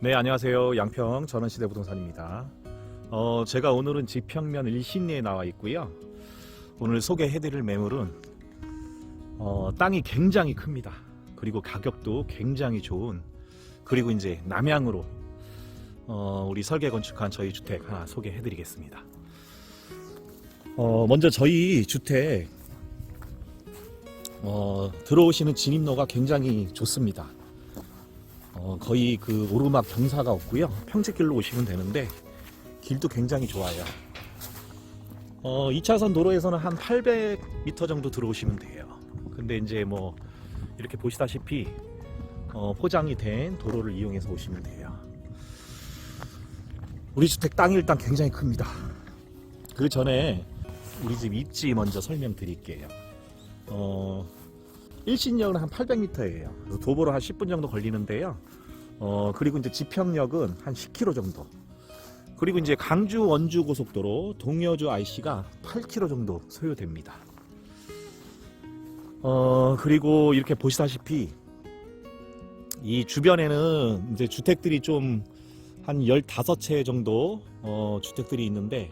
네, 안녕하세요. 양평 전원시대 부동산입니다. 어, 제가 오늘은 지평면 일신리에 나와 있고요. 오늘 소개해드릴 매물은 어, 땅이 굉장히 큽니다. 그리고 가격도 굉장히 좋은 그리고 이제 남향으로 어, 우리 설계 건축한 저희 주택 하나 소개해드리겠습니다. 어, 먼저 저희 주택 어, 들어오시는 진입로가 굉장히 좋습니다. 어, 거의 그 오르막 경사가 없고요. 평지길로 오시면 되는데 길도 굉장히 좋아요. 어, 2차선 도로에서는 한 800m 정도 들어오시면 돼요. 근데 이제 뭐 이렇게 보시다시피 어, 포장이 된 도로를 이용해서 오시면 돼요. 우리 주택 땅이 일단 굉장히 큽니다. 그 전에 우리 집 입지 먼저 설명드릴게요. 어, 일신역은 한 800m예요. 그래서 도보로 한 10분 정도 걸리는데요. 어, 그리고 이제 지평역은 한 10km 정도. 그리고 이제 강주 원주 고속도로 동여주 IC가 8km 정도 소요됩니다. 어, 그리고 이렇게 보시다시피 이 주변에는 이제 주택들이 좀 한 15채 정도 어, 주택들이 있는데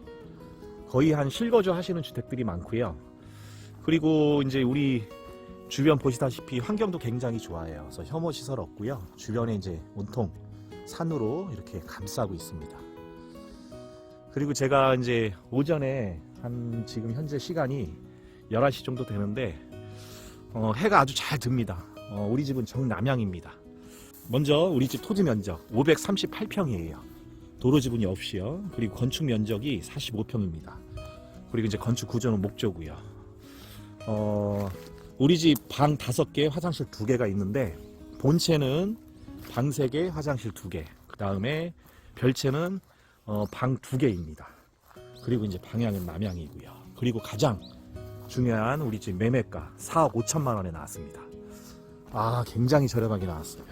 거의 한 실거주 하시는 주택들이 많고요. 그리고 이제 우리 주변 보시다시피 환경도 굉장히 좋아요. 그래서 혐오 시설 없고요. 주변에 이제 온통 산으로 이렇게 감싸고 있습니다. 그리고 제가 이제 오전에 한 지금 현재 시간이 11시 정도 되는데 어, 해가 아주 잘 듭니다. 어, 우리 집은 정남향입니다. 먼저 우리 집 토지 면적 538평이에요. 도로 지분이 없이요. 그리고 건축 면적이 45평입니다. 그리고 이제 건축 구조는 목조고요. 어, 우리 집 방 다섯 개, 화장실 두 개가 있는데 본체는 방 세 개, 화장실 두 개. 그 다음에 별채는 어, 방 두 개입니다. 그리고 이제 방향은 남향이고요. 그리고 가장 중요한 우리 집 매매가 4억 5천만 원에 나왔습니다. 아, 굉장히 저렴하게 나왔어요.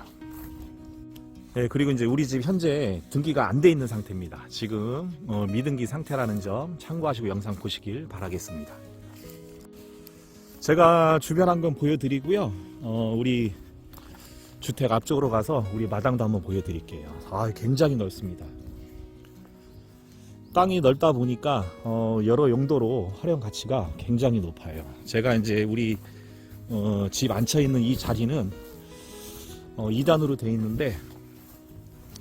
네, 그리고 이제 우리 집 현재 등기가 안 돼 있는 상태입니다. 지금 어, 미등기 상태라는 점 참고하시고 영상 보시길 바라겠습니다. 제가 주변 한번 보여드리고요. 어, 우리 주택 앞쪽으로 가서 우리 마당도 한번 보여드릴게요. 아, 굉장히 넓습니다. 땅이 넓다 보니까 어, 여러 용도로 활용 가치가 굉장히 높아요. 제가 이제 우리 어, 집 앉혀 있는 이 자리는 어, 2단으로 되어 있는데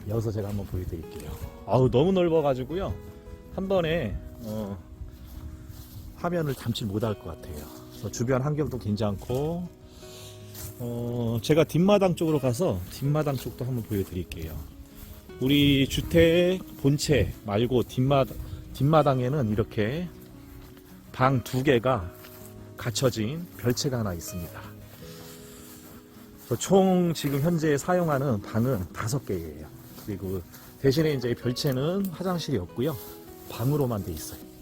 여기서 제가 한번 보여드릴게요. 아우 너무 넓어가지고요. 한 번에 어, 화면을 담지 못할 것 같아요. 그래서 주변 환경도 괜찮고 어, 제가 뒷마당 쪽으로 가서 뒷마당 쪽도 한번 보여드릴게요. 우리 주택 본체 말고 뒷마, 뒷마당에는 이렇게 방 두 개가 갖춰진 별채가 하나 있습니다. 총 지금 현재 사용하는 방은 다섯 개예요. 그리고 대신에 이제 별채는 화장실이 없고요. 방으로만 돼 있어요.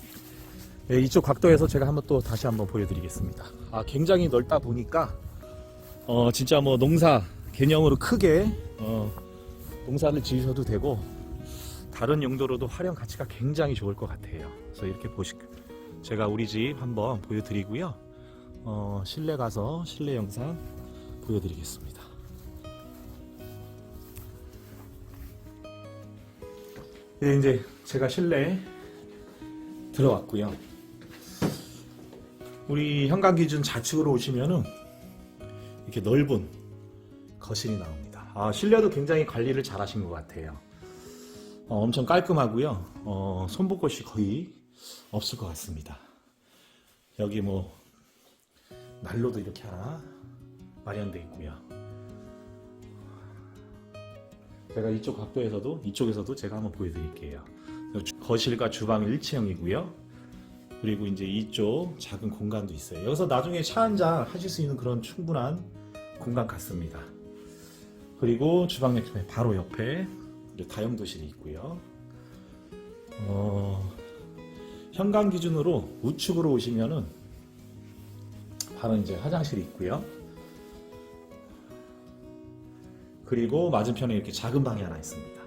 네, 이쪽 각도에서 제가 한번 또 다시 한번 보여드리겠습니다. 아, 굉장히 넓다 보니까 어, 진짜 뭐 농사 개념으로 크게 어, 농사를 지으셔도 되고 다른 용도로도 활용 가치가 굉장히 좋을 것 같아요. 그래서 이렇게 보시 제가 우리 집 한번 보여드리고요. 어, 실내 가서 실내 영상 보여드리겠습니다. 네, 이제 제가 실내 들어왔고요. 우리 현관 기준 좌측으로 오시면은 이렇게 넓은 거실이 나옵니다. 아, 실내도 굉장히 관리를 잘 하신 것 같아요. 어, 엄청 깔끔하고요. 어, 손볼 곳이 거의 없을 것 같습니다. 여기 뭐 난로도 이렇게 하나 마련돼 있고요. 제가 이쪽 각도에서도 이쪽에서도 제가 한번 보여드릴게요. 거실과 주방 일체형이고요. 그리고 이제 이쪽 작은 공간도 있어요. 여기서 나중에 차 한 잔 하실 수 있는 그런 충분한 공간 같습니다. 그리고 주방 옆에 바로 옆에 다용도실이 있고요. 어, 현관 기준으로 우측으로 오시면은 바로 이제 화장실이 있고요. 그리고 맞은편에 이렇게 작은 방이 하나 있습니다.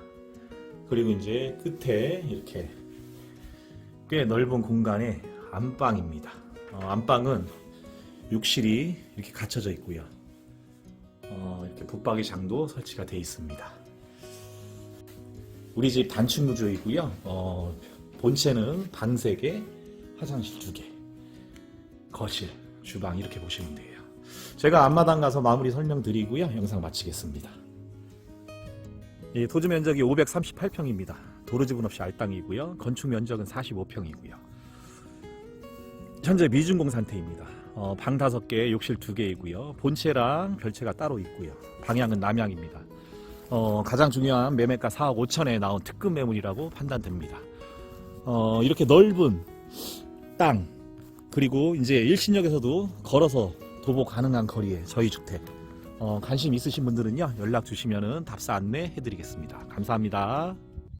그리고 이제 끝에 이렇게 꽤 넓은 공간의 안방입니다. 어, 안방은 욕실이 이렇게 갖춰져 있고요. 어, 이렇게 붙박이 장도 설치가 되어 있습니다. 우리 집 단층 구조이고요. 어, 본체는 방 3개, 화장실 2개, 거실, 주방 이렇게 보시면 돼요. 제가 앞마당 가서 마무리 설명드리고요. 영상 마치겠습니다. 이 토지 면적이 538평입니다. 도로 지분 없이 알땅이고요. 건축 면적은 45평이고요. 현재 미준공 상태입니다. 어, 방 5개, 욕실 2개이고요. 본체랑 별채가 따로 있고요. 방향은 남향입니다. 어, 가장 중요한 매매가 4억 5천에 나온 특급 매물이라고 판단됩니다. 어, 이렇게 넓은 땅 그리고 이제 일신역에서도 걸어서 도보 가능한 거리에 저희 주택 어, 관심 있으신 분들은요 연락 주시면은 답사 안내 해드리겠습니다. 감사합니다.